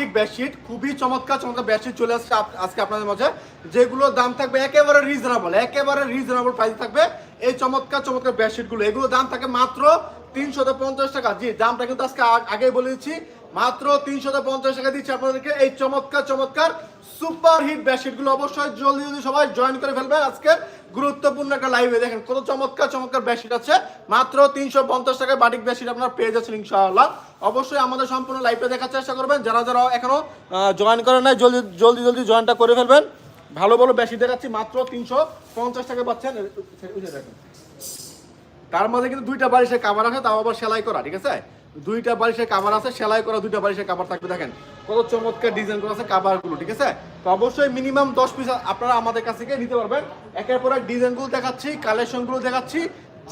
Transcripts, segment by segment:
Batik bedsheet, খুবই চমৎকার চমৎকার বেডশিট চলে আসছে আজকে আপনাদের মাঝে। যেগুলোর দাম থাকবে একেবারে রিজনেবল একেবারে রিজনেবল প্রাইস থাকবে এই চমৎকার চমৎকার বেডশিটগুলো। এগুলো দাম থাকে মাত্র তিনশো পঞ্চাশ টাকা। জি, দামটা কিন্তু আজকে আগে আগেই বলে দিচ্ছি। মাত্র তিনশত পঞ্চাশ টাকা দিচ্ছি আপনাদেরকে। এই চমৎকার চমৎকার সুপার হিট বেডশিটগুলো অবশ্যই জলদি জলদি সবাই জয়েন করে ফেলবেন আজকে গুরুত্বপূর্ণ একটা লাইভে দেখেন কত চমৎকার চমৎকার বেডশিট আছে। মাত্র তিনশো পঞ্চাশ টাকায় বাটিক বেডশিট আপনারা পেয়ে যাচ্ছেন ইনশাআল্লাহ। অবশ্যই আমাদের সম্পূর্ণ লাইভটা দেখার চেষ্টা করবেন। যারা যারা এখনও জয়েন করেন নাই, জলদি জলদি জলদি জয়েনটা করে ফেলবেন। ভালো ভালো বেশি দেখাচ্ছি। মাত্র তিনশো পঞ্চাশ টাকা পাচ্ছেন। তার মধ্যে কিন্তু দুইটা বাড়ি সে কাভার আছে, তাও আবার সেলাই করা, ঠিক আছে? দুইটা বালিশের কাভার আছে, সেলাই করা দুইটা বালিশের কাভার থাকবে, দেখেন। কত চমৎকার ডিজাইন করা আছে কাভারগুলো ঠিক আছে? তো অবশ্যই মিনিমাম দশ পিস আপনারা আমাদের কাছ থেকে নিতে পারবেন। একের পর এক ডিজাইনগুলো দেখাচ্ছি কালেকশনগুলো দেখাচ্ছি।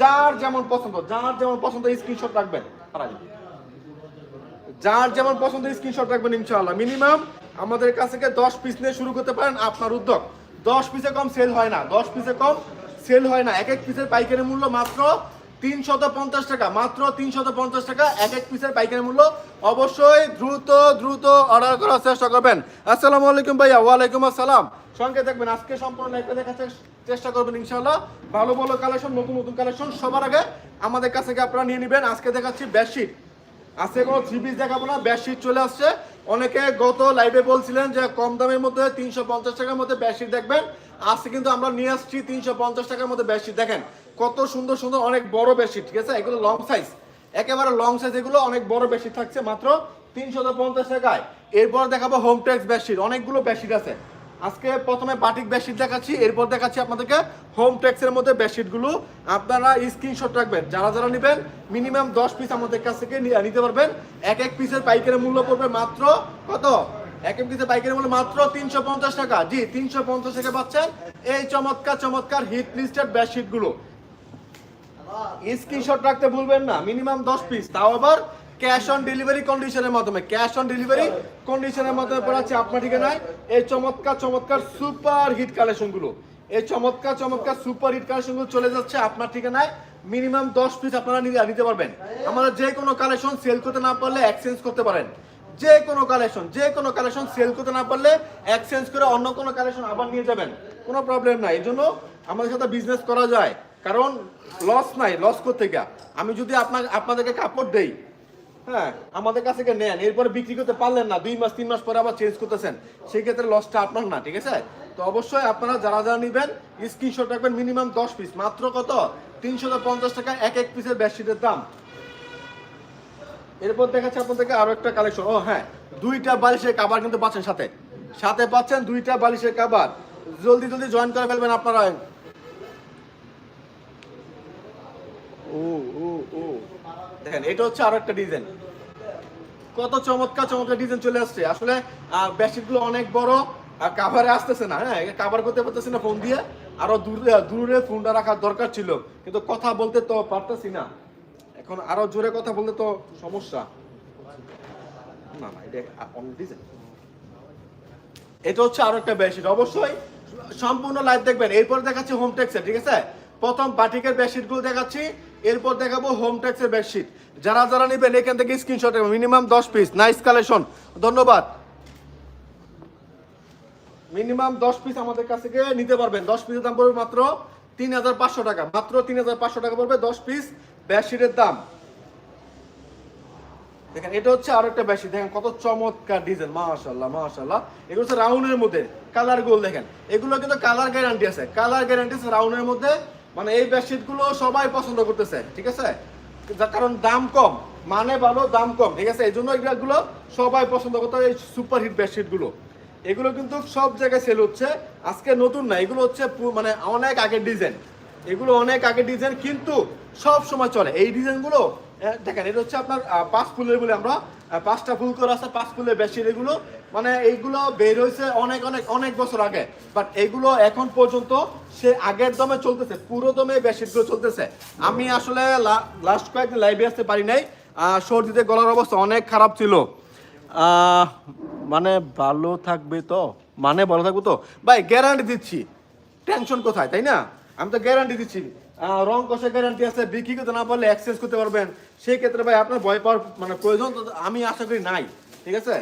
যার যেমন পছন্দ, যার যেমন পছন্দ স্ক্রিনশট রাখবেন। যার যেমন পছন্দ স্ক্রিনশট রাখবেন, ইনশাআল্লাহ। মিনিমাম আমাদের কাছ থেকে দশ পিস নিয়ে শুরু করতে পারেন আপনার উদ্যোগ। দশ পিসে কম সেল হয় না, দশ পিসে কম সেল হয় না। এক এক পিসের পাইকারি মূল্য মাত্র তিনশত পঞ্চাশ টাকা, মাত্র তিনশত পঞ্চাশ টাকা, এক এক পিসের পাইকারি মূল্য অবশ্যই দ্রুত দ্রুত অর্ডার করার চেষ্টা করবেন। আসসালামু আলাইকুম ভাইয়া, ওয়ালাইকুম আসসালাম। সঙ্গে দেখবেন আজকে সম্পূর্ণ লাইভটা দেখার চেষ্টা করবেন ইনশাআল্লাহ। ভালো ভালো কালেকশন নতুন নতুন কালেকশন সবার আগে আমাদের কাছ আপনারা নিয়ে নেবেন। আজকে দেখাচ্ছি বেডশিট আজকে কোনো থ্রি পিস দেখাবো না বেডশিট চলে আসছে। অনেকে গত লাইভে বলছিলেন যে কম দামের মধ্যে তিনশো পঞ্চাশ টাকার মধ্যে বেডশিট দেখবেন। আজকে কিন্তু আমরা নিয়ে আসছি তিনশো পঞ্চাশ টাকার মধ্যে বেডশিট দেখেন কত সুন্দর সুন্দর অনেক বড় বেডশিট, ঠিক আছে? এগুলো লং সাইজ একেবারে লং সাইজ এগুলো অনেক বড় বেডশিট থাকছে মাত্র তিনশো পঞ্চাশ টাকায়। এরপর দেখাবো হোম টেক্স বেডশিট অনেকগুলো বেডশিট আছে। আজকে প্রথমে বাটিক বেডশিট দেখাচ্ছি, এরপর দেখাচ্ছি আপনাদেরকে হোম টেক্সের মধ্যে বেডশিটগুলো আপনারা স্ক্রিনশট রাখবেন, যারা যারা নেবেন মিনিমাম দশ পিস আমাদের কাছ থেকে নিতে পারবেন। এক এক পিসের পাইকারি মূল্য পড়বে মাত্র কত? এক এক পিসের পাইকারি মূল্য মাত্র তিনশো পঞ্চাশ টাকা। জি তিনশো পঞ্চাশ টাকা পাচ্ছেন। এই চমৎকার চমৎকার হিট লিস্টেড বেডশিটগুলো স্ক্রিনশট রাখতে ভুলবেন না, মিনিমাম দশ পিস তাও আবার ক্যাশ অন ডেলিভারি কন্ডিশনের মাধ্যমে। ক্যাশ অন ডেলিভারি কন্ডিশনের মাধ্যমে পড়াচ্ছি আপনার ঠিকানায়। এই চমৎকার চমৎকার সুপার হিট কালেকশনগুলো এই চমৎকার চমৎকার সুপার হিট কালেকশনগুলো চলে যাচ্ছে আপনার ঠিকানায়। মিনিমাম দশ পিস আপনারা নিতে পারবেন। আমাদের যে কোনো কালেকশন সেল করতে না পারলে এক্সচেঞ্জ করতে পারেন। যে কোনো কালেকশন যে কোনো কালেকশন সেল করতে না পারলে এক্সচেঞ্জ করে অন্য কোনো কালেকশন আবার নিয়ে যাবেন। কোনো প্রবলেম নাই। এই জন্য আমাদের সাথে বিজনেস করা যায়। কারণ লস নাই লস করতে গিয়া। আমি যদি আপনার, আপনাদেরকে কাপড় দেই হ্যাঁ আমাদের কাছ থেকে নেন, এরপরে বিক্রি করতে পারলেন না, দুই মাস, তিন মাস পরে আবার চেঞ্জ করতেছেন সেই ক্ষেত্রে লসটা আপনার না, ঠিক আছে? তো অবশ্যই আপনারা যারা যারা নেবেন স্ক্রিনশট রাখবেন মিনিমাম দশ পিস মাত্র কত? তিনশো পঞ্চাশ টাকা এক এক পিসের বেডশিটের দাম। এরপর দেখাচ্ছে আপনাদেরকে আরও একটা কালেকশন ও হ্যাঁ দুইটা বালিশের কাবার কিন্তু পাচ্ছেন সাথে। সাথে পাচ্ছেন দুইটা বালিশের কাবার জলদি জলদি জয়েন করে ফেলবেন আপনারা। ও ও ও। দেখেন, এটা হচ্ছে আরও একটা ডিজাইন কত চমৎকার চমৎকার ডিজাইন চলে আসছে। আসলে বেডশিটগুলো অনেক বড়, আর কাভারে আসতেছে না হ্যাঁ? কাভার করতে পারতেছি না ফোন দিয়ে। আরও দূরে দূরে ফোনটা রাখার দরকার ছিল। কিন্তু কথা বলতে তো পারতেছি না। এখন আরও জোরে কথা বলতে তো সমস্যা। না না, এটা অন্য ডিজাইন এটা হচ্ছে আরও একটা বেডশিট অবশ্যই সম্পূর্ণ লাইভ দেখবেন। এরপর দেখাচ্ছি হোম ঠিক আছে? প্রথম বাটিকের বেডশিটগুলো দেখাচ্ছি। এরপর দেখাবো হোম টেক্সের বেডশিট যারা যারা নেবেন, এখান থেকে স্ক্রিনশট মিনিমাম দশ পিস নাইস কালেকশন ধন্যবাদ। মিনিমাম দশ পিস আমাদের কাছ থেকে নিতে পারবেন। দশ পিসের দাম পড়বে মাত্র তিন হাজার পাঁচশো টাকা। মাত্র তিন হাজার পাঁচশো টাকা পড়বে দশ পিস বেডশিটের দাম। দেখেন, এটা হচ্ছে আরও একটা বেশি দেখেন, কত চমৎকার ডিজাইন মাশাল্লাহ মাশাল্লাহ এগুলো হচ্ছে রাউন্ডের মধ্যে। কালার গোল দেখেন। এগুলো কিন্তু কালার গ্যারান্টি আছে। কালার গ্যারান্টি আছে রাউন্ডের মধ্যে। মানে এই বেডশিটগুলো সবাই পছন্দ করতেছে, ঠিক আছে? কারণ দাম কম মানে ভালো, দাম কম, ঠিক আছে? এই জন্য এগুলো সবাই পছন্দ করতে, এই সুপার হিট বেডশিটগুলো। এগুলো কিন্তু সব জায়গায় সেল হচ্ছে, আজকে নতুন না, এগুলো হচ্ছে মানে অনেক আগের ডিজাইন এগুলো অনেক আগের ডিজাইন কিন্তু সব সময় চলে। এই ডিজাইনগুলো দেখেন, এটা হচ্ছে আপনার পাঁচ ফুলের বলে আমরা পাঁচটা ফুল করে আছে, পাঁচ ফুলের বেশি এগুলো। মানে এইগুলো বের হয়েছে অনেক অনেক অনেক বছর আগে। বাট এইগুলো এখন পর্যন্ত সে আগের দমে চলতেছে, পুরো দমে বেশিগুলো চলতেছে। আমি আসলে লাস্ট কয়েকদিন লাইভে আসতে পারি নাই। সর্দিতে গলার অবস্থা অনেক খারাপ ছিল। মানে ভালো থাকবে তো? মানে ভালো থাকবে তো? ভাই গ্যারান্টি দিচ্ছি। টেনশন কোথায়, তাই না? আমি তো গ্যারান্টি দিচ্ছি। রং কষে গ্যারান্টি আছে, বিক্রি করতে না পারলে এক্সচেঞ্জ করতে পারবেন। সেই ক্ষেত্রে ভাই, আপনার ভয় পাওয়ার মানে প্রয়োজন আমি আশা করি নাই, ঠিক আছে?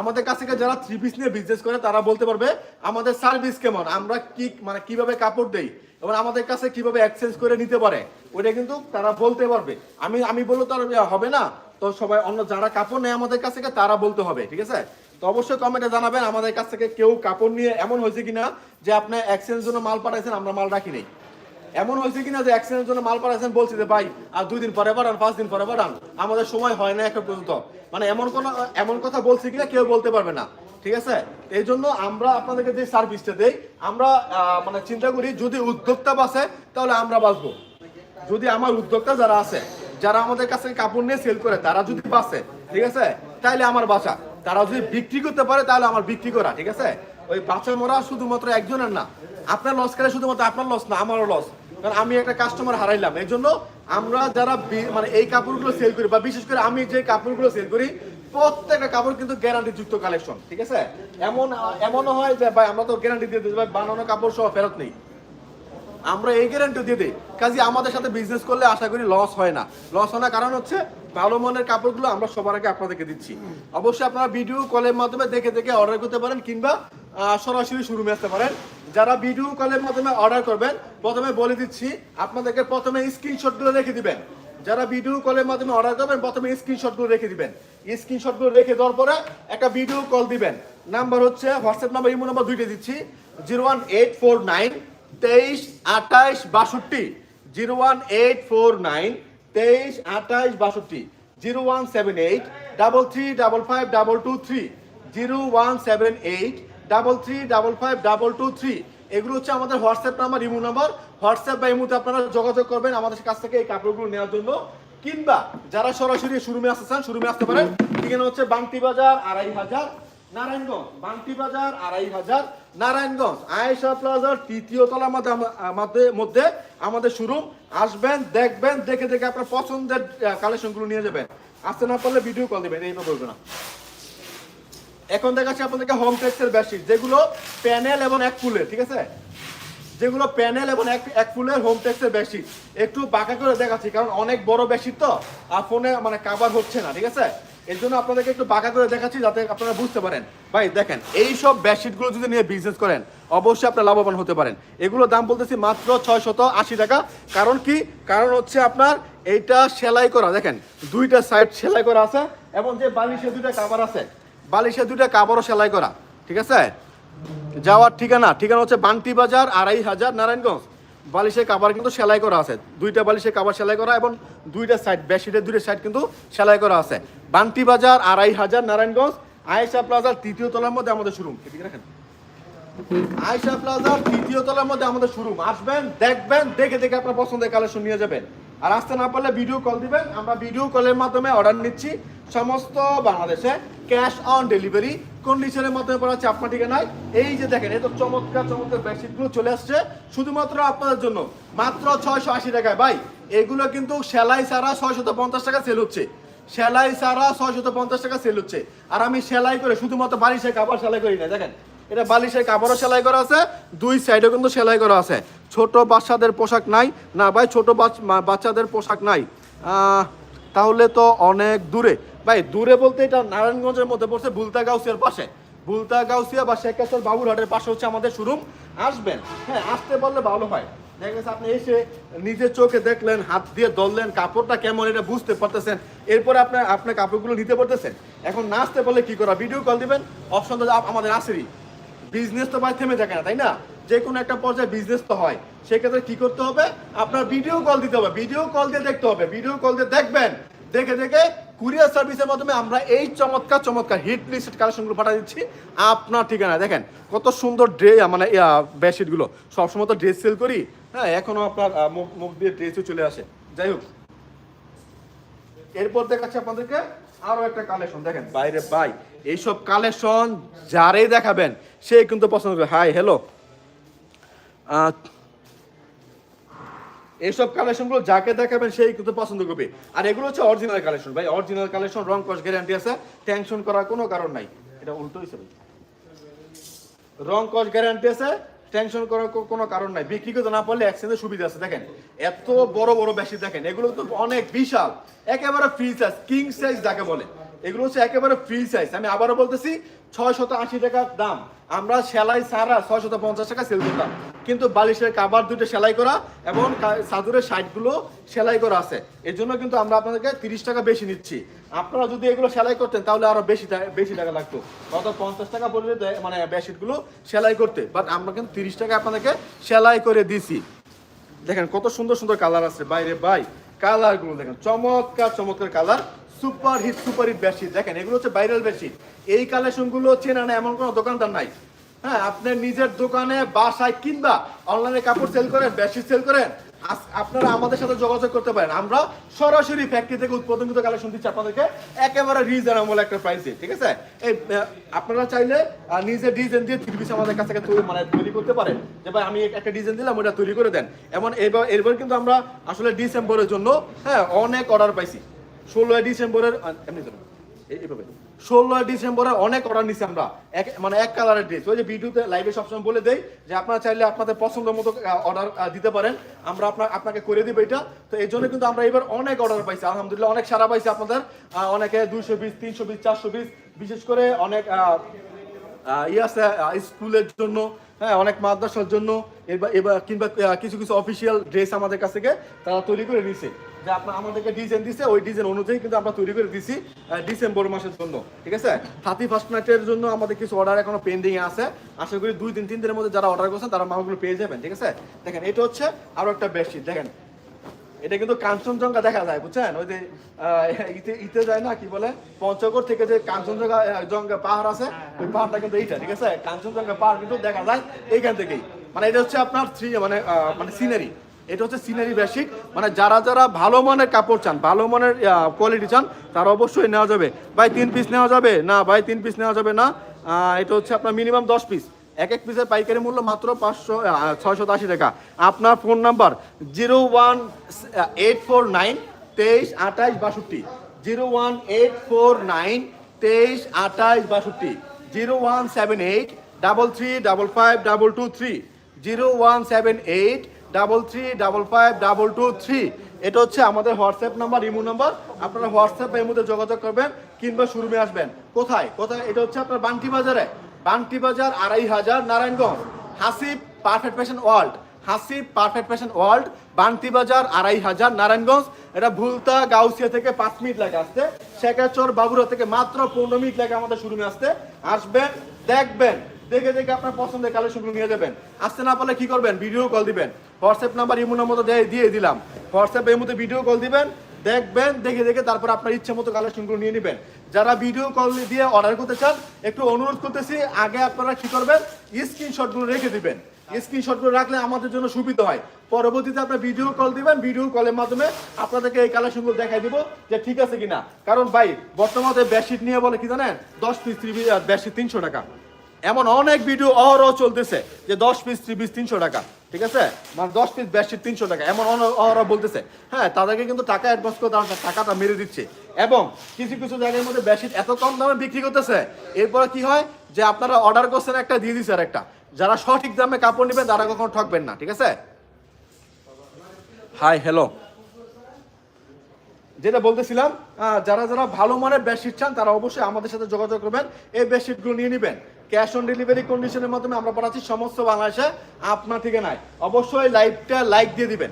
আমাদের কাছ থেকে যারা থ্রি পিস নিয়ে বিজনেস করে, তারা বলতে পারবে, আমাদের সার্ভিস কেমন? আমরা কি মানে কীভাবে কাপড় দেই? এবং আমাদের কাছে কীভাবে এক্সচেঞ্জ করে নিতে পারে? ওটা কিন্তু তারা বলতে পারবে। আমি আমি বললে তো আর হবে না। তো সবাই অন্য যারা কাপড় নেয় আমাদের কাছ থেকে, তারা বলতে হবে, ঠিক আছে? তো অবশ্যই কমেন্টে জানাবেন আমাদের কাছ থেকে কেউ কাপড় নিয়ে এমন হয়েছে কিনা যে আপনি এক্সচেঞ্জ জন্য মাল পাঠাইছেন, আমরা মাল রাখি নেই। এমন হয়েছে কিনা যে অ্যাক্সিডেন্টের জন্য মাল পাঠাচ্ছেন বলছি যে, ভাই, আর দুই দিন পরে পাঠান, পাঁচ দিন পরে পাঠান। আমাদের সময় হয় না একটা পর্যন্ত। মানে এমন কোন, এমন কথা বলছি কিনা কেউ বলতে পারবে না। ঠিক আছে? এই জন্য আমরা আপনাদেরকে যে সার্ভিসটা দেই, আমরা মানে চিন্তা করি যদি উদ্যোক্তা বাসে, তাহলে আমরা বাঁচবো যদি আমার উদ্যোক্তা যারা আছে, যারা আমাদের কাছে কাপড় নিয়ে সেল করে, তারা যদি বাঁচে ঠিক আছে? তাহলে আমার বাঁচা তারা যদি বিক্রি করতে পারে, তাহলে আমার বিক্রি করা, ঠিক আছে? ওই বাচ্চা মরা শুধুমাত্র একজনের না। আপনার লস করে শুধুমাত্র আপনার লস না, আমারও লস কারণ আমি একটা কাস্টমার হারাইলাম। এই জন্য আমরা যারা মানে এই কাপড়গুলো সেল করি, বা বিশেষ করে আমি যে কাপড়গুলো সেল করি, প্রত্যেকটা কাপড় কিন্তু গ্যারান্টি যুক্ত কালেকশন ঠিক আছে? এমন, এমনও হয় যে, ভাই, আমরা তো গ্যারান্টি দিয়ে দিই ভাই, বানানো কাপড় সহ ফেরত নেই। আমরা এই গ্যারান্টি দিয়ে দিই। কাজে আমাদের সাথে বিজনেস করলে আশা করি লস হয় না। লস হয় না কারণ হচ্ছে, ভালো মানের কাপড়গুলো আমরা সবার আগে আপনাদেরকে দিচ্ছি। অবশ্যই আপনারা ভিডিও কলের মাধ্যমে দেখে দেখে অর্ডার করতে পারেন, কিংবা সরাসরি শোরুমে আসতে পারেন। যারা ভিডিও কলের মাধ্যমে অর্ডার করবেন, প্রথমে বলে দিচ্ছি, আপনাদেরকে প্রথমে স্ক্রিনশটগুলো রেখে দিবেন। যারা ভিডিও কলের মাধ্যমে অর্ডার করবেন, প্রথমে স্ক্রিনশটগুলো রেখে দিবেন। স্ক্রিনশটগুলো রেখে দেওয়ার পরে একটা ভিডিও কল দিবেন। নাম্বার হচ্ছে হোয়াটসঅ্যাপ নাম্বার ইমো নাম্বার দুইটা দিচ্ছি। Zero one eight four nine তেইশ আঠাইশ বাষট্টি। Zero one eight four nine তেইশ আঠাইশ বাষট্টি। Zero one seven eight double three double five double two three zero one seven eight double three double five double two three এগুলো হচ্ছে আমাদের WhatsApp number, imo number. WhatsApp বা ইমোতে আপনারা যোগাযোগ করবেন আমাদের কাছ থেকে এই কাপড়গুলো নেওয়ার জন্য। কিংবা যারা সরাসরি শোরুমে আসতে চান, শোরুমে আসতে পারেন। ঠিকানা হচ্ছে বাংটি বাজার, আড়াই হাজার, নারায়ণগঞ্জ। বান্টি বাজার, আড়াই হাজার, নারায়ণগঞ্জ। আয়েশা প্লাজার তৃতীয় তলার মধ্যে আমাদের শোরুম। আসবেন, দেখবেন, দেখে দেখে আপনার পছন্দের কালেকশনগুলো নিয়ে যাবেন। আসতে না পারলে ভিডিও কল দেবেন এইভাবে বলবে না। এখন দেখাচ্ছি আপনাদেরকে হোম টেক্সের বেডশিট যেগুলো প্যানেল এবং এক ফুলের, ঠিক আছে? যেগুলো প্যানেল এবং এক এক ফুলের হোম টেক্সের বেডশিট একটু বাঁকা করে দেখাচ্ছি, কারণ অনেক বড় বেডশিট তো, আর ফোনে মানে কাভার হচ্ছে না, ঠিক আছে? এর জন্য আপনাদেরকে একটু বাঁকা করে দেখাচ্ছি যাতে আপনারা বুঝতে পারেন। ভাই, দেখেন, এই সব বেডশিটগুলো যদি নিয়ে বিজনেস করেন, অবশ্যই আপনার লাভবান হতে পারেন। এগুলোর দাম বলতেছি মাত্র ছয় শত আশি টাকা। কারণ কি? কারণ হচ্ছে আপনার এইটা সেলাই করা, দেখেন, দুইটা সাইড সেলাই করা আছে, এবং যে বালিশে দুইটা কাভার আছে বালিশে দুইটা কাভারও সেলাই করা, ঠিক আছে? যাওয়ার ঠিকানা ঠিকানা হচ্ছে বান্টি বাজার, আড়াই হাজার নারায়ণগঞ্জ। বালিশের কাবার কিন্তু সেলাই করা আছে। দুইটা বালিশের কাবার সেলাই করা এবং দুইটা সাইড বেডশিটের দুইটা সাইড কিন্তু সেলাই করা আছে। বান্টি বাজার, আড়াই হাজার নারায়ণগঞ্জ, আয়েশা প্লাজার তৃতীয় তলার মধ্যে আমাদের শোরুম এদিকে রাখেন। আয়শা প্লাজার তৃতীয় তলার মধ্যে আমাদের শোরুম আসবেন, দেখবেন, দেখে দেখে আপনার পছন্দের কালেকশন নিয়ে যাবেন। আর আসতে না পারলে ভিডিও কল দিবেন। আমরা ভিডিও কলের মাধ্যমে অর্ডার নিচ্ছি। সমস্ত বাংলাদেশে ক্যাশ অন ডেলিভারি কন্ডিশনের মাধ্যমে পড়া হচ্ছে আপনার ঠিকানায়। এই যে দেখেন, এত চমৎকার চমৎকার বেডশিটগুলো চলে আসছে। শুধুমাত্র আপনাদের জন্য। মাত্র ছয়শো আশি টাকায়। ভাই, এগুলো কিন্তু সেলাই ছাড়া ছয়শত পঞ্চাশ টাকা সেল হচ্ছে। সেলাই ছাড়া ছয়শত পঞ্চাশ টাকা সেল হচ্ছে। আর আমি সেলাই করে শুধুমাত্র বালিশে কাপড় সেলাই করি না। দেখেন, এটা বালিশের কাপড়ও সেলাই করা আছে, দুই সাইডেও কিন্তু সেলাই করা আছে। ছোট বাচ্চাদের পোশাক নাই। না ভাই, ছোট বাচ- বাচ্চাদের পোশাক নাই। তাহলে তো অনেক দূরে। ভাই, দূরে বলতে এটা নারায়ণগঞ্জের মধ্যে পড়ছে বুলতা গাউসিয়ার পাশে। বুলতা গাউসিয়া বা শেখাচর বাবুরহাটের পাশে হচ্ছে আমাদের শোরুম। আসবেন। হ্যাঁ আসতে বললে ভালো হয়। দেখা আপনি এসে নিজের চোখে দেখলেন, হাত দিয়ে ধরলেন, কাপড়টা কেমন এটা বুঝতে পারতেছেন। এরপরে আপনার আপনার কাপড়গুলো নিতে পারতেছেন। এখন না আসতে বললে কি করা? ভিডিও কল দিবেন। অপশন তো আমাদের আসেরই বিজনেস তো ভাই থেমে থাকে না, তাই না? যে কোনো একটা পর্যায়ে বিজনেস তো হয়। সেক্ষেত্রে কি করতে হবে? আপনার ভিডিও কল দিতে হবে। ভিডিও কল দিয়ে দেখতে হবে। ভিডিও কল দিয়ে দেখবেন। দেখে দেখে কুরিয়ার সার্ভিসের মাধ্যমে আমরা এই চমৎকার চমৎকার হিট লিস্ট কালেকশনগুলো পাঠিয়ে দিচ্ছি। আপনার ঠিকানা দেখেন, কত সুন্দর ড্রে মানে বেডশিটগুলো সবসময় তো ড্রেস সেল করি। হ্যাঁ এখনও আপনার মুখ মুখ দিয়ে ড্রেসও চলে আসে। যাই হোক। এরপর দেখাচ্ছি আপনাদেরকে আরও একটা কালেকশন দেখেন, বাইরে বাই এইসব কালেকশন যারাই দেখাবেন, সে কিন্তু পছন্দ করবে। হাই হ্যালো এইসব কালেকশনগুলো যাকে দেখাবেন সেই কিন্তু পছন্দ করবে। আর এগুলো হচ্ছে অরিজিনাল কালেকশন ভাই। অরিজিনাল কালেকশন রং কস গ্যারান্টি আছে। টেনশন করার কোনো কারণ নাই। এটা উল্টো ভাই। রং কস গ্যারান্টি আছে টেনশন করার কোনো কারণ নাই। বিক্রি করতে না পারলে এক্সচেঞ্জের সুবিধা আছে। দেখেন, এত বড় বড় বেশি দেখেন। এগুলো তো অনেক বিশাল। একেবারে ফ্রি সাইজ কিং সাইজ যাকে বলে। এগুলো হচ্ছে একেবারে ফ্রি সাইজ আমি আবারও বলতেছি ছয় শত আশি টাকার দাম। আমরা সেলাই সারা ছয় শত পঞ্চাশ টাকা সেল করতাম। কিন্তু বালিশের কাবার দুটো সেলাই করা এবং চাদরের সাইডগুলো সেলাই করা আছে। এর জন্য কিন্তু আমরা আপনাদেরকে তিরিশ টাকা বেশি নিচ্ছি। আপনারা যদি এগুলো সেলাই করতেন, তাহলে আরও বেশি বেশি টাকা লাগতো। কত পঞ্চাশ টাকা দেয় মানে বেডশিটগুলো সেলাই করতে। বাট আমরা কিন্তু তিরিশ টাকা আপনাদেরকে সেলাই করে দিছি। দেখেন কত সুন্দর সুন্দর কালার আছে। বাইরে বাই কালারগুলো দেখেন। চমৎকার চমৎকার colour super hit super hit bedsheet দেখেন, এগুলো হচ্ছে ভাইরাল বেডশিট এই কালেকশনগুলো চেনা না, এমন কোনো দোকানদার নাই। হ্যাঁ আপনি নিজের দোকানে, বাসায় কিংবা অনলাইনে কাপড় সেল করেন বেডশিট সেল করেন আপনারা আমাদের সাথে যোগাযোগ করতে পারেন। আমরা সরাসরি ফ্যাক্টরি থেকে উৎপাদনকৃত কালেকশন দিচ্ছি আপনাদেরকে। একেবারে রিজনেবল একটা প্রাইসে ঠিক আছে? এই আপনারা চাইলে নিজে ডিজাইন দিয়ে থ্রি পিস আমাদের কাছ থেকে তৈরি মানে তৈরি করতে পারেন। যে ভাই, আমি একটা ডিজাইন দিলাম ওটা তৈরি করে দেন। এমন, এবার, এরপর কিন্তু আমরা আসলে ডিসেম্বরের জন্য হ্যাঁ অনেক অর্ডার পাইছি। ষোলোই ডিসেম্বরের এমনি এইভাবে। ষোলোই ডিসেম্বরে অনেক অর্ডার নিছি আমরা। এক মানে এক কালারের ড্রেস ওই যে ভিডিওতে লাইভে সবসময় বলে দেই যে আপনারা চাইলে আপনাদের পছন্দ মতো অর্ডার দিতে পারেন। আমরা আপনার আপনাকে করে দিব এটা। তো এই জন্য কিন্তু আমরা এবার অনেক অর্ডার পাইছি। আলহামদুলিল্লাহ, অনেক সারা পাইছি আপনাদের। অনেকে দুইশো বিশ, তিনশো বিশ, চারশো বিশ। বিশেষ করে অনেক ইয়ে আছে স্কুলের জন্য হ্যাঁ অনেক মাদ্রাসার জন্য। এবার এবার কিংবা কিছু কিছু অফিসিয়াল ড্রেস আমাদের কাছ থেকে তারা তৈরি করে নিছে। যে আপনার আমাদেরকে ডিজাইন দিছে, ওই ডিজাইন অনুযায়ী কিন্তু আমরা তৈরি করে দিছি ডিসেম্বর মাসের জন্য, ঠিক আছে? থার্টি ফার্স্ট নাইটের জন্য আমাদের কিছু অর্ডার এখনও পেন্ডিং আছে। আশা করি দুই দিন, তিন দিনের মধ্যে যারা অর্ডার করছেন, তারা মালগুলো পেয়ে যাবেন, ঠিক আছে? দেখেন, এটা হচ্ছে আরও একটা বেডশিট, দেখেন। এটা কিন্তু কাঞ্চনজঙ্ঘা দেখা যায়, বুঝছেন? ওই যে ইতে ইতে যায় না, কি বলে? পঞ্চগড় থেকে যে কাঞ্চনজঙ্ঘা জঙ্ঘা পাহাড় আছে, ওই পাহাড়টা কিন্তু এইটা, ঠিক আছে? কাঞ্চনজঙ্ঘা পাহাড় কিন্তু দেখা যায় এইখান থেকেই। মানে এটা হচ্ছে আপনার থ্রি মানে মানে সিনারি এটা হচ্ছে সিনারি বেসিক। মানে যারা যারা ভালো মানের কাপড় চান, ভালো মানের কোয়ালিটি চান, তারা অবশ্যই নেওয়া যাবে। ভাই, তিন পিস নেওয়া যাবে? না, ভাই, তিন পিস নেওয়া যাবে না। এটা হচ্ছে আপনার মিনিমাম দশ পিস এক এক পিসের পাইকারি মূল্য মাত্র পাঁচশো ছয়শো আশি টাকা। আপনার phone number zero one eight four nine তেইশ আঠাইশ বাষট্টি। Zero one eight four nine তেইশ আঠাইশ বাষট্টি। Zero one seven eight double three double five double two three zero one seven eight double three double five double two three এটা হচ্ছে আমাদের WhatsApp number imo number. আপনারা WhatsApp এর মধ্যে যোগাযোগ করবেন কিংবা শোরুমে আসবেন। কোথায়? কোথায়? এটা হচ্ছে আপনার বান্টি বাজারে। বান্টি বাজার, আড়াই হাজার, Narayanganj. Hasib perfect fashion world Hasib perfect fashion world Banti Bazar, আড়াই হাজার, নারায়ণগঞ্জ। এটা ভুলতা, গাউসিয়া থেকে পাঁচ মিনিট লাগে আসতে। শেখাচর বাবুরা থেকে মাত্র পনেরো মিনিট লাগে আমাদের শোরুমে আসতে। আসবেন, দেখবেন। দেখে দেখে আপনার পছন্দের কালেকশনগুলো নিয়ে যাবেন। আসতে না পারলে কি করবেন? ভিডিও কল দিবেন। হোয়াটসঅ্যাপ নাম্বার ইমো নাম্বার দিয়ে দিলাম। হোয়াটসঅ্যাপ এর মধ্যে ভিডিও কল দিবেন, দেখবেন, দেখে দেখে তারপর আপনার ইচ্ছে মতো কালেকশনগুলো নিয়ে নেবেন। যারা ভিডিও কল দিয়ে অর্ডার করতে চান, একটু অনুরোধ করতেছি, আগে আপনারা কি করবেন? স্ক্রিনশটগুলো রেখে দিবেন। স্ক্রিনশটগুলো রাখলে আমাদের জন্য সুবিধা হয়। পরবর্তীতে আপনার ভিডিও কল দিবেন ভিডিও কলের মাধ্যমে আপনাদেরকে এই কালেকশনগুলো দেখাই দিব যে ঠিক আছে কিনা। কারণ ভাই, বর্তমানে বেডশিট নিয়ে বলে কি জানেন? দশ পিস বেডশিট তিনশো টাকা। এমন অনেক ভিডিও অহরহ চলতেছে যে দশ পিস থ্রি পিস তিনশো টাকা, ঠিক আছে? মানে দশ পিস বেডশিট তিনশো টাকা, এমন অহরহ বলতেছে। হ্যাঁ তাদেরকে কিন্তু টাকা অ্যাডভান্স করে তারা টাকাটা মেরে দিচ্ছে। এবং কিছু কিছু জায়গার মধ্যে বেডশিট এত কম দামে বিক্রি করতেছে। এরপরে কি হয়? যে আপনারা অর্ডার করছেন একটা, দিয়ে দিচ্ছে আর একটা যারা সঠিক দামে কাপড় নেবেন, তারা কখনো ঠকবেন না, ঠিক আছে? হাই হ্যালো যেটা বলতেছিলাম যারা যারা ভালো মানের বেডশিট চান, তারা অবশ্যই আমাদের সাথে যোগাযোগ করবেন। এই বেডশিটগুলো নিয়ে নেবেন। ক্যাশ অন ডেলিভারি কন্ডিশনের মাধ্যমে আমরা পাঠাচ্ছি সমস্ত বাংলাদেশে, আপনার ঠিকানায়। অবশ্যই লাইভটা লাইক দিয়ে দিবেন।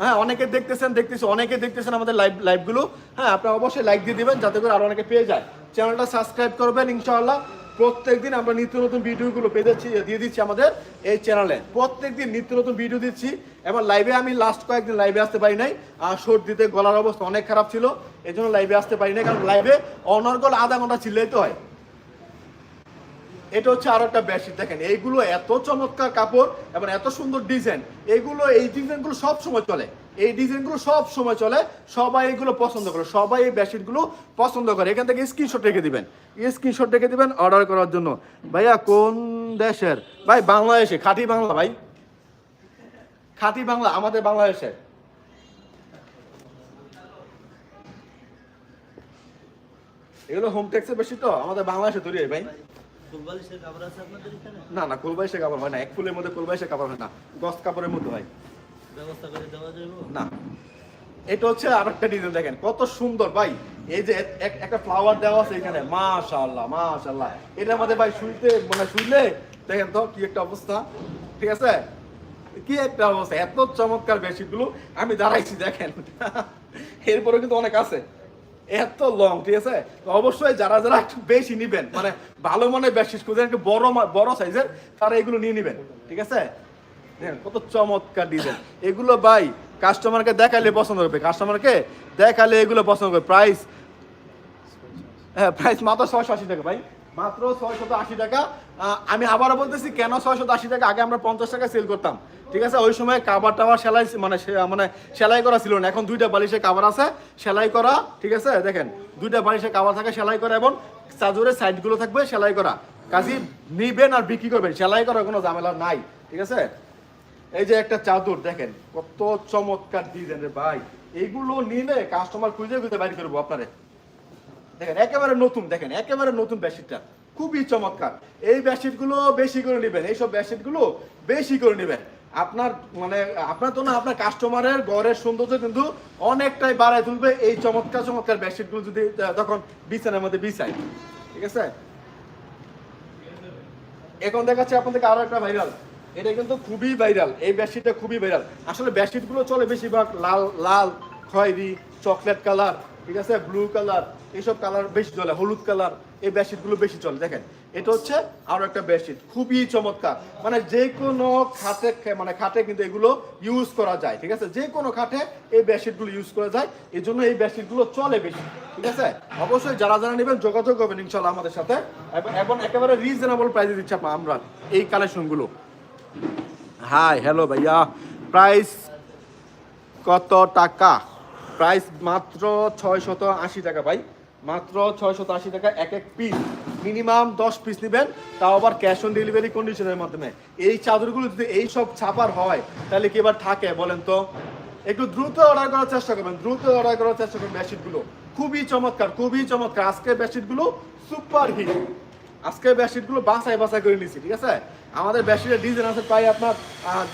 হ্যাঁ অনেকে দেখতেছেন দেখতেছেন অনেকে দেখতেছেন আমাদের লাইভ, লাইভগুলো। হ্যাঁ আপনারা অবশ্যই লাইক দিয়ে দিবেন যাতে করে আরও অনেকে পেয়ে যায়। চ্যানেলটা সাবস্ক্রাইব করবেন ইনশাআল্লাহ। প্রত্যেকদিন আমরা নিত্য নতুন ভিডিওগুলো পেয়ে যাচ্ছি, দিয়ে দিচ্ছি আমাদের এই চ্যানেলে। প্রত্যেকদিন নিত্য নতুন ভিডিও দিচ্ছি। এবং লাইভে আমি লাস্ট কয়েকদিন লাইভে আসতে পারি নাই। আর সর্দিতে, গলার অবস্থা অনেক খারাপ ছিল। এই জন্য লাইভে আসতে পারি নাই। কারণ লাইভে অনর্গল আধা ঘণ্টা চিল্লাইতে হয়। এটা হচ্ছে আরও একটা বেডশিট দেখেন, এইগুলো এত চমৎকার কাপড় এবং এত সুন্দর ডিজাইন। এগুলো এই ডিজাইনগুলো সব সময় চলে। এই ডিজাইনগুলো সব সময় চলে। সবাই এগুলো পছন্দ করে। সবাই এই বেডশিটগুলো পছন্দ করে। এখান থেকে স্ক্রিনশট রেখে দিবেন। স্ক্রিনশট রেখে দিবেন অর্ডার করার জন্য। ভাইয়া, কোন দেশের? ভাই, বাংলাদেশে। খাঁটি বাংলা, ভাই। খাঁটি বাংলা, আমাদের বাংলাদেশে। এগুলো হোম ট্যাক্সের বেশি তো? আমাদের বাংলাদেশে তৈরি হয়, ভাই। না না কাপড় হয় না। এক ফুলের মধ্যে কাপড় হয় না। গস কাপড়ের মধ্যে হয়। ব্যবস্থা করে দেওয়া যাবে? না। এটা হচ্ছে আর একটা ডিজাইন দেখেন কত সুন্দর ভাই। এই যে এক- এক- একটা ফ্লাওয়ার দেওয়া আছে এখানে। মাশাআল্লাহ মাশাআল্লাহ। এটার মধ্যে ভাই শুইতে মানে শুইলে দেখেন তো কি একটা অবস্থা। ঠিক আছে? কি একটা অবস্থা। এত চমৎকার বেডশিটগুলো। আমি দাঁড়াইছি দেখেন। এরপরে কিন্তু অনেক আছে। এত লং ঠিক আছে? অবশ্যই যারা যারা একটু বেশি নিবেন মানে ভালো মনে বেশি খুঁজেন একটু বড় বড় সাইজের, তারা এগুলো নিয়ে নিবেন, ঠিক আছে? কত চমৎকার ডিজাইন এগুলো ভাই কাস্টমারকে দেখালে পছন্দ করবে। কাস্টমারকে দেখালে এগুলো পছন্দ করবে। প্রাইস হ্যাঁ প্রাইস মাত্র ছয়শো আশি টাকা, ভাই। মাত্র ছয়শত আশি টাকা। আমি আবারও বলতেছি, কেন ছয়শত আশি টাকা? আগে আমরা পঞ্চাশ টাকা সেল করতাম। ঠিক আছে? ওই সময় কাবার টাবার সেলাই মানে মানে সেলাই করা ছিল না। এখন দুইটা বালিশে কাবার আছে, সেলাই করা, ঠিক আছে? দেখেন, দুইটা বালিশে কাবার থাকে, সেলাই করা এবং চাদরের সাইডগুলো থাকবে সেলাই করা। কাজী, নিবেন আর বিক্রি করবেন, সেলাই করার কোনো ঝামেলা নাই, ঠিক আছে? এই যে একটা চাদর, দেখেন, কত চমৎকার ডিজাইন রে ভাই। এইগুলো নিলে কাস্টমার খুঁজে খুঁজে বাইর করব আপনারে। দেখেন, একেবারে নতুন, দেখেন, একেবারে নতুন বেডশিটটা খুবই চমৎকার। এই বেডশিটগুলো বেশি করে নেবেন, এইসব বেডশিটগুলো বেশি করে নেবেন। আপনার মানে আপনার তো না, আপনার কাস্টমারের ঘরের সৌন্দর্য কিন্তু অনেকটাই বাড়ায় তুলবে। এই চমৎকার চমৎকার বেডশিটগুলো যদি তখন বিছানার মধ্যে বিছায়, ঠিক আছে? এখন দেখাচ্ছে আপনাদেরকে আরও একটা ভাইরাল এটা কিন্তু খুবই ভাইরাল এই বেডশিটটা খুবই ভাইরাল আসলে বেডশিটগুলো চলে বেশিরভাগ লাল লাল খয়েরি চকলেট কালার ঠিক আছে? ব্লু কালার এইসব কালার বেশি চলে হলুদ কালার, এই বেডশিটগুলো বেশি চলে দেখেন, এটা হচ্ছে আরও একটা বেডশিট, খুবই চমৎকার। মানে যে কোনো খাটে মানে খাটে কিন্তু এগুলো ইউজ করা যায়, ঠিক আছে? যে কোনো খাটে এই বেডশিটগুলো ইউজ করা যায় এই জন্য এই বেডশিটগুলো চলে বেশি, ঠিক আছে? অবশ্যই যারা যারা নেবেন, যোগাযোগ করবেন ইনশাল্লাহ আমাদের সাথে। এবং একেবারে রিজনেবল প্রাইসে দিচ্ছে আমরা এই কালেকশনগুলো হাই হ্যালো ভাইয়া। প্রাইস কত টাকা? প্রাইস মাত্র ছয় শত আশি টাকা ভাই। মাত্র ছয় শত আশি টাকা এক এক পিস মিনিমাম দশ পিস নেবেন, তাও আবার ক্যাশ অন ডেলিভারি কন্ডিশনের মাধ্যমে। এই চাদরগুলো যদি এই সব ছাপার হয়, তাহলে কি এবার থাকে বলেন তো? একটু দ্রুত অর্ডার করার চেষ্টা করবেন, দ্রুত অর্ডার করার চেষ্টা করবেন বেডশিটগুলো খুবই চমৎকার খুবই চমৎকার। আজকের বেডশিটগুলো সুপার হিট আজকে বেডশিটগুলো বাছাই বাছাই করে নিছি, ঠিক আছে? আমাদের বেডশিটের ডিজাইন আছে প্রায় আপনার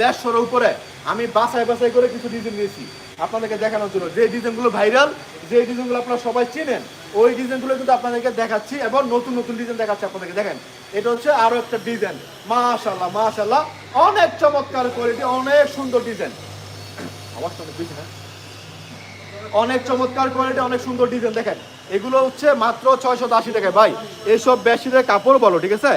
দেড়শোর উপরে। আমি বাছাই বাছাই করে কিছু ডিজাইন নিয়েছি। আপনাদেরকে দেখানোর জন্য। যে ডিজাইনগুলো ভাইরাল, যে ডিজাইনগুলো আপনারা সবাই চেনেন, ওই ডিজাইনগুলো কিন্তু আপনাদেরকে দেখাচ্ছি এবং নতুন নতুন ডিজাইন দেখাচ্ছি আপনাদেরকে। দেখেন, এটা হচ্ছে আরও একটা ডিজাইন। মাশাল্লাহ মাশাল্লাহ অনেক চমৎকার কোয়ালিটি অনেক সুন্দর ডিজাইন। আওয়াজটা অনেক না অনেক চমৎকার কোয়ালিটি অনেক সুন্দর ডিজাইন। দেখেন, এগুলো হচ্ছে মাত্র ছয়শো আশি টাকা ভাই এইসব বেডশিটের কাপড় বলো, ঠিক আছে?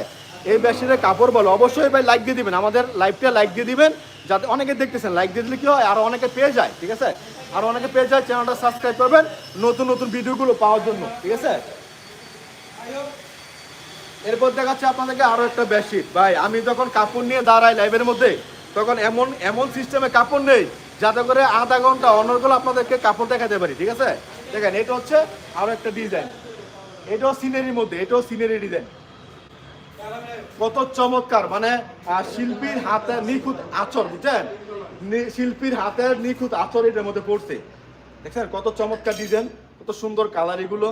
এই বেডশিটের কাপড় বলো, অবশ্যই ভাই লাইক দিয়ে দিবেন, আমাদের লাইভটা লাইক দিয়ে দিবেন, যাতে অনেকে দেখতেছেন লাইক দিয়ে দিলে কি হয়, আরও অনেকে পেয়ে যায়, ঠিক আছে? আরও অনেকে পেয়ে যায় চ্যানেলটা সাবস্ক্রাইব করবেন, নতুন নতুন ভিডিওগুলো পাওয়ার জন্য, ঠিক আছে? এরপর দেখাচ্ছে আপনাদেরকে আরও একটা বেডশিট। ভাই, আমি যখন কাপড় নিয়ে দাঁড়াই লাইভের মধ্যে, তখন এমন এমন সিস্টেমে কাপড় নেই, যাতে করে আধা ঘণ্টা অনর্গল আপনাদেরকে কাপড় দেখাতে পারি, ঠিক আছে? দেখেন, এটা হচ্ছে আরও একটা ডিজাইন এটাও সিনারির মধ্যে, এটাও সিনারি ডিজাইন কত চমৎকার মানে শিল্পীর হাতে নিখুঁত আচর, বুঝছেন? শিল্পীর হাতের নিখুঁত আচর এটার মধ্যে পড়ছে। দেখছেন কত চমৎকার ডিজাইন কত সুন্দর কালার এগুলো।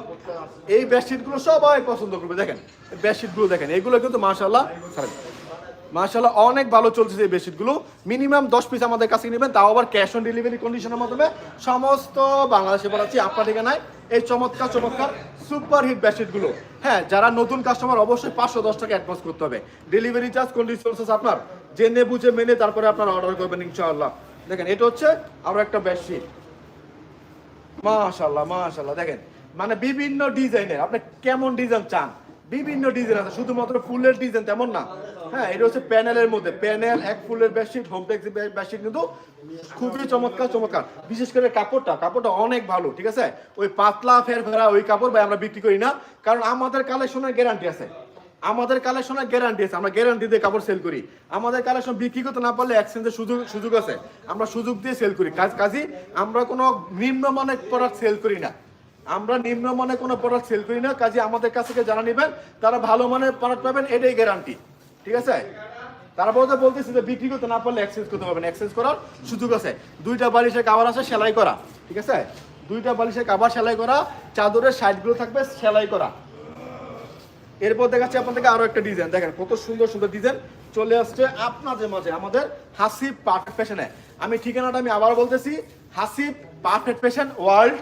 এই বেডশিটগুলো সবাই পছন্দ করবে, দেখেন। বেডশিটগুলো দেখেন, এগুলো কিন্তু মাশাল্লাহ মাশাল্লাহ অনেক ভালো চলছে এই বেডশিটগুলো মিনিমাম দশ পিস আমাদের কাছে নেবেন, তাও আবার ক্যাশ অন ডেলিভারি কন্ডিশনের মাধ্যমে। সমস্ত বাংলাদেশে বলাচ্ছি, আপনার ঠিকানায়। এই চমৎকার চমৎকার সুপার হিট বেডশিটগুলো হ্যাঁ যারা নতুন কাস্টমার অবশ্যই পাঁচশো দশ টাকা অ্যাডভান্স করতে হবে। ডেলিভারি চার্জ কন্ডিশন আপনার। জেনে বুঝে মেনে তারপরে আপনারা অর্ডার করবেন, ইনশাআল্লাহ। দেখেন, এটা হচ্ছে আরও একটা বেডশিট। মাশাল্লাহ মাশাল্লাহ দেখেন। মানে বিভিন্ন ডিজাইনের, আপনি কেমন ডিজাইন চান? বিভিন্ন ডিজাইন আছে, শুধুমাত্র ফুলের ডিজাইন তেমন না। হ্যাঁ এটা হচ্ছে প্যানেলের মধ্যে। প্যানেল, এক ফুলের বেডশিট, হোম বেডশিট কিন্তু খুবই চমৎকার চমৎকার। বিশেষ করে কাপড়টা কাপড়টা অনেক ভালো, ঠিক আছে? ওই পাতলা ফের ফেরা ওই কাপড় ভাই আমরা বিক্রি করি না, কারণ আমাদের কালেকশনের গ্যারান্টি আছে। আমাদের কালেকশনের গ্যারান্টি আছে, আমরা গ্যারান্টি দিয়ে কাপড় সেল করি। আমাদের কালেকশন বিক্রি করতে না পারলে এক্সচেঞ্জের সুযোগ সুযোগ আছে। আমরা সুযোগ দিয়ে সেল করি। কাজ কাজী, আমরা কোনো নিম্নমানের প্রোডাক্ট সেল করি না। আমরা নিম্নমানের কোনো প্রোডাক্ট সেল করি না। কাজে, আমাদের কাছ থেকে যারা নেবেন, তারা ভালো মানের প্রোডাক্ট পাবেন, এটাই গ্যারান্টি ঠিক আছে? তারা বলতে বলতেছি যে বিক্রি করতে না পারলে এক্সচেঞ্জ করতে পারবেন এক্সচেঞ্জ করার সুযোগ আছে। দুইটা বালিশের কাবার আছে, সেলাই করা। ঠিক আছে? দুইটা বালিশের কাবার সেলাই করা। চাদরের সাইডগুলো থাকবে, সেলাই করা। এরপর দেখাচ্ছি আপনাদেরকে আরও একটা ডিজাইন দেখেন, কত সুন্দর সুন্দর ডিজাইন চলে আসছে আপনাদের মাঝে, আমাদের হাসিব পার্ক ফ্যাশনে আমি ঠিকানাটা আমি আবার বলতেছি, Hasib perfect patient world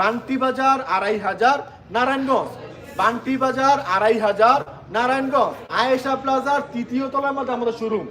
Banti Bazar আড়াই হাজার নারায়ণগঞ্জ। বান্টি বাজার আড়াই হাজার নারায়ণগঞ্জ, আয়েশা প্লাজার তৃতীয় তলার মধ্যে আমাদের শোরুম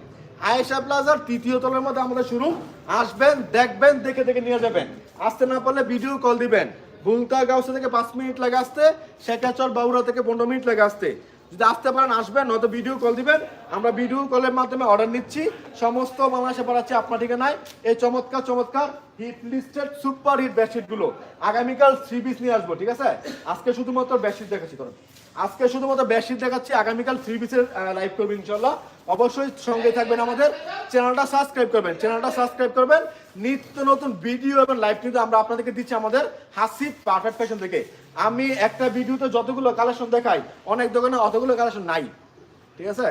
আয়েশা প্লাজার তৃতীয় তলার মধ্যে আমাদের শোরুম আসবেন, দেখবেন, দেখে দেখে নিয়ে যাবেন। আসতে না পারলে ভিডিও কল দিবেন। বুলতা গাউসে থেকে পাঁচ মিনিট লাগে আসতে, শেখাচর বাউরা থেকে পনেরো মিনিট লাগে আসতে। যদি আসতে পারেন, আসবেন, নয়তো ভিডিও কল দিবেন। আমরা ভিডিও কলের মাধ্যমে অর্ডার নিচ্ছি। সমস্ত বাংলাদেশে পাঠাচ্ছি আপনার ঠিকানায়। এই চমৎকার চমৎকার হিট লিস্টেড সুপার হিট বেডশিটগুলো। আগামীকাল থ্রি পিস নিয়ে আসব, ঠিক আছে? আজকে শুধুমাত্র বেডশিট দেখাচ্ছি ধরুন আজকে শুধুমাত্র বেডশিট দেখাচ্ছি, আগামীকাল থ্রি পিসের লাইভ করবেন ইনশাল্লাহ অবশ্যই সঙ্গে থাকবেন আমাদের চ্যানেলটা সাবস্ক্রাইব করবেন, চ্যানেলটা সাবস্ক্রাইব করবেন। নিত্য নতুন ভিডিও এবং লাইভ কিন্তু আমরা আপনাদেরকে দিচ্ছি আমাদের হাসি পারফেক্ট ফ্যাশন থেকে। আমি একটা ভিডিওতে যতগুলো কালেকশন দেখাই, অনেক দোকানে অতগুলো কালেকশন নাই। ঠিক আছে?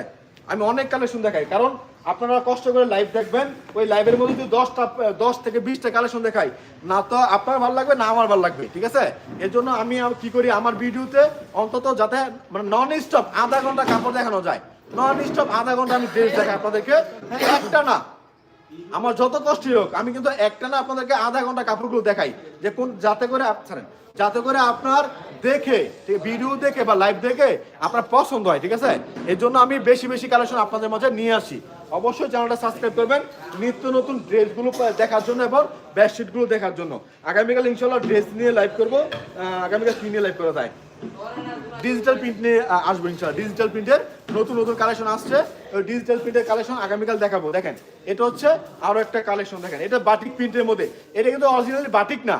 আমি অনেক কালেকশন দেখাই, কারণ আপনারা কষ্ট করে লাইভ দেখবেন। ওই লাইভের মধ্যে যদি দশটা, দশ থেকে বিশটা কালেকশন দেখাই, না তো আপনার ভালো লাগবে, না আমার ভালো লাগবে, ঠিক আছে? এর জন্য আমি কি করি, আমার ভিডিওতে অন্তত যাতে মানে নন স্টপ আধা ঘণ্টা কাপড় দেখানো যায়। নন স্টপ আধা ঘণ্টা আমি ড্রেস দেখাই আপনাদেরকে। একটা না, আমার যত কষ্টই হোক, আমি কিন্তু একটা না আপনাদেরকে আধা ঘণ্টা কাপড়গুলো দেখাই। যে কোন, যাতে করে ছাড়েন যাতে করে আপনার দেখে ভিডিও দেখে বা লাইভ দেখে আপনার পছন্দ হয়, ঠিক আছে? এর জন্য আমি বেশি বেশি কালেকশন আপনাদের মাঝে নিয়ে আসি। অবশ্যই চ্যানেলটা সাবস্ক্রাইব করবেন। নিত্য নতুন ড্রেসগুলো দেখার জন্য এবং বেডশিটগুলো দেখার জন্য। আগামীকাল ইনশাল্লাহ ড্রেস নিয়ে লাইভ করব। আগামীকাল কি নিয়ে লাইভ করা যায়? ডিজিটাল প্রিন্ট নিয়ে আসব ইনশাল্লাহ ডিজিটাল প্রিন্টের নতুন নতুন কালেকশন আসছে। ডিজিটাল প্রিন্টের কালেকশন আগামীকাল দেখাবো। দেখেন, এটা হচ্ছে আরও একটা কালেকশন দেখেন। এটা বাটিক প্রিন্টের মধ্যে। এটা কিন্তু অরিজিনালি বাটিক না।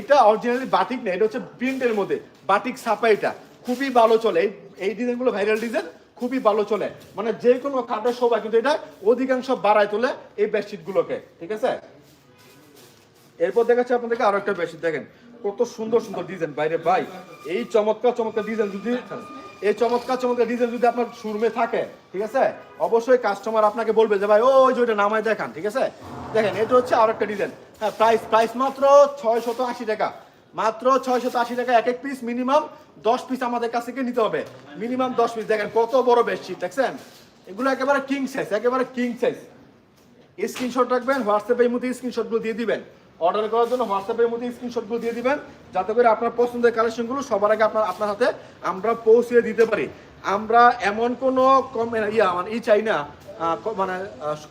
এটা অরিজিনালি বাটিক না। এটা হচ্ছে প্রিন্টের মধ্যে। বাটিক ছাপা এটা। খুবই ভালো চলে। এই ডিজাইনগুলো ভাইরাল ডিজাইন খুবই ভালো চলে। মানে যে কোনো খাটের শোভা কিন্তু এটা অধিকাংশ বাড়ায় তোলে এই বেডশিটগুলোকে, ঠিক আছে? এরপর দেখাচ্ছি আপনাদেরকে আরও একটা বেশি দেখেন। কত সুন্দর সুন্দর ডিজাইন বাইরে, ভাই, এই চমৎকার চমৎকার ডিজাইন যদি এই চমৎকার চমৎকার ডিজাইন যদি আপনার শোরুমে থাকে, ঠিক আছে? অবশ্যই কাস্টমার আপনাকে বলবে যে, ভাই, ওই যে ওইটা নামায় দেখান, ঠিক আছে? দেখেন, এটা হচ্ছে আরও একটা ডিজাইন হ্যাঁ প্রাইস প্রাইস মাত্র ছয় শত আশি টাকা। মাত্র ছয় শত আশি টাকা এক এক পিস মিনিমাম দশ পিস আমাদের কাছ থেকে নিতে হবে। মিনিমাম দশ পিস দেখেন কত বড় বেডশিট দেখছেন? এগুলো একেবারে কিং সাইজ একেবারে কিং সাইজ স্ক্রিনশট রাখবেন হোয়াটসঅ্যাপে এই মধ্যে স্ক্রিনশটগুলো দিয়ে দিবেন। অর্ডার করার জন্য হোয়াটসঅ্যাপের মধ্যে স্ক্রিনশটগুলো দিয়ে দিবেন, যাতে করে আপনার পছন্দের কালেকশনগুলো সবার আগে আপনার আপনার হাতে আমরা পৌঁছে দিতে পারি। আমরা এমন কোনো কম ইয়া মানে ই চাই না মানে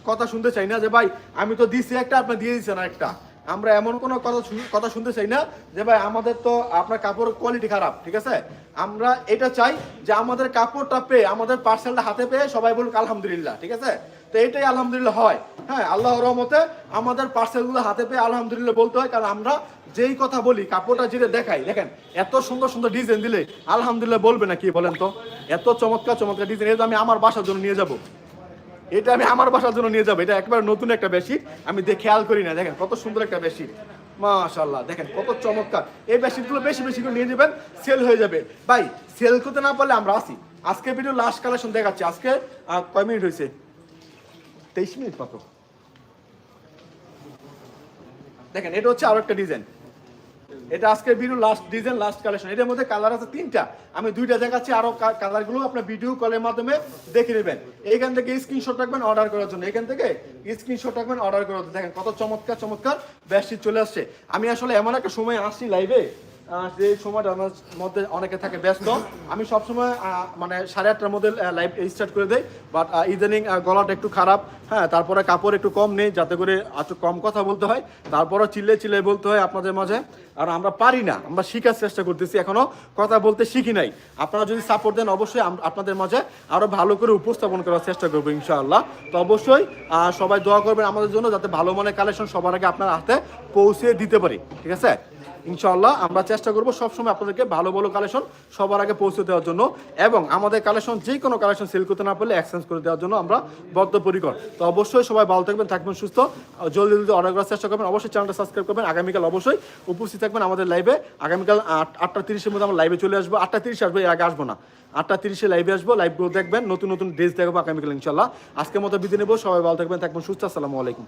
কথা শুনতে চাই না যে, ভাই, আমি তো দিছি একটা, আপনি দিয়ে দিচ্ছেন একটা আমরা এমন কোনো কথা কথা শুনতে চাই না যে ভাই আমাদের তো আপনার কাপড়ের কোয়ালিটি খারাপ, ঠিক আছে? আমরা এটা চাই যে আমাদের কাপড়টা পেয়ে, আমাদের পার্সেলটা হাতে পেয়ে সবাই বলুক আলহামদুলিল্লাহ, ঠিক আছে? তো এটাই আলহামদুলিল্লাহ হয়। হ্যাঁ আল্লাহ রহমতে আমাদের পার্সেলগুলো হাতে পেয়ে আলহামদুলিল্লাহ বলতে হয়, কারণ আমরা যেই কথা বলি, কাপড়টা যেটা দেখাই, দেখেন, এত সুন্দর সুন্দর ডিজাইন দিলে আলহামদুলিল্লাহ বলবে না কি বলেন তো? এত চমৎকার চমৎকার ডিজাইন এটা আমি আমার বাসার জন্য নিয়ে যাব। এটা আমি আমার বাসার জন্য নিয়ে যাব। এটা একবার নতুন একটা বেশিট আমি দেখে খেয়াল করি না। দেখেন, কত সুন্দর একটা বেশিট মাশাল্লাহ দেখেন, কত চমৎকার। এই বেশিটগুলো বেশি বেশি করে নিয়ে যাবেন, সেল হয়ে যাবে। ভাই, সেল করতে না পারলে আমরা আসি। আজকে ভিডিও লাস্ট কালেকশন দেখাচ্ছি। আজকে কয় মিনিট হয়েছে? তেইশ মিনিট মাত্র। দেখেন, এটা হচ্ছে আরও একটা ডিজাইন এটা আজকে video last design last collection এটার মধ্যে কালার আছে তিনটা। আমি দুইটা দেখাচ্ছি, আরও কালারগুলো আপনার ভিডিও কলের মাধ্যমে দেখে নেবেন। এইখান থেকে স্ক্রিনশট রাখবেন অর্ডার করার জন্য। এখান থেকে স্ক্রিনশট রাখবেন অর্ডার করার জন্য। দেখেন কত চমৎকার চমৎকার ব্যাসটি চলে আসছে। আমি আসলে এমন একটা সময় আসছি লাইভে যে সময়টা আমার মধ্যে অনেকে থাকে ব্যস্ত, আমি সবসময় মানে সাড়ে আটটার মধ্যে লাইভ স্টার্ট করে দেই। বাট ইদানিং গলাটা একটু খারাপ হ্যাঁ তারপরে কাপড় একটু কম নেই, যাতে করে একটু কম কথা বলতে হয়। তারপরও চিল্লে চিল্লে বলতে হয় আপনাদের মাঝে। আর আমরা পারি না, আমরা শেখার চেষ্টা করতেছি, এখনও কথা বলতে শিখি নাই। আপনারা যদি সাপোর্ট দেন, অবশ্যই আপনাদের মাঝে আরও ভালো করে উপস্থাপন করার চেষ্টা করব, ইনশাআল্লাহ। তো অবশ্যই সবাই দোয়া করবেন আমাদের জন্য, যাতে ভালো মানের কালেকশন সবার আগে আপনার হাতে পৌঁছে দিতে পারি, ঠিক আছে? ইনশাআল্লাহ আমরা চেষ্টা করব সবসময় আপনাদেরকে ভালো ভালো কালেকশন সবার আগে পৌঁছে দেওয়ার জন্য এবং আমাদের কালেকশন যে কোনো কালেকশন সেল করতে না পারলে এক্সচেঞ্জ করে দেওয়ার জন্য আমরা বদ্ধপরিকর। তো অবশ্যই সবাই ভালো থাকবেন থাকবেন সুস্থ। জলদি জলদি অর্ডার করার চেষ্টা করবেন। অবশ্যই চ্যানেলটা সাবস্ক্রাইব করবেন। আগামীকাল অবশ্যই উপস্থিত থাকবেন আমাদের লাইভে আগামীকাল আট, আটটা তিরিশের মধ্যে আমরা লাইভে চলে আসব। আটটা তিরিশে আসব, এর আগে আসব না। আটটা তিরিশে লাইভে আসব লাইভগুলো দেখবেন। নতুন নতুন ড্রেস দেখব আগামীকাল ইনশাল্লাহ আজকের মতো বিধি নেব। সবাই ভালো থাকবেন থাকবেন সুস্থ। আসসালামু আলাইকুম।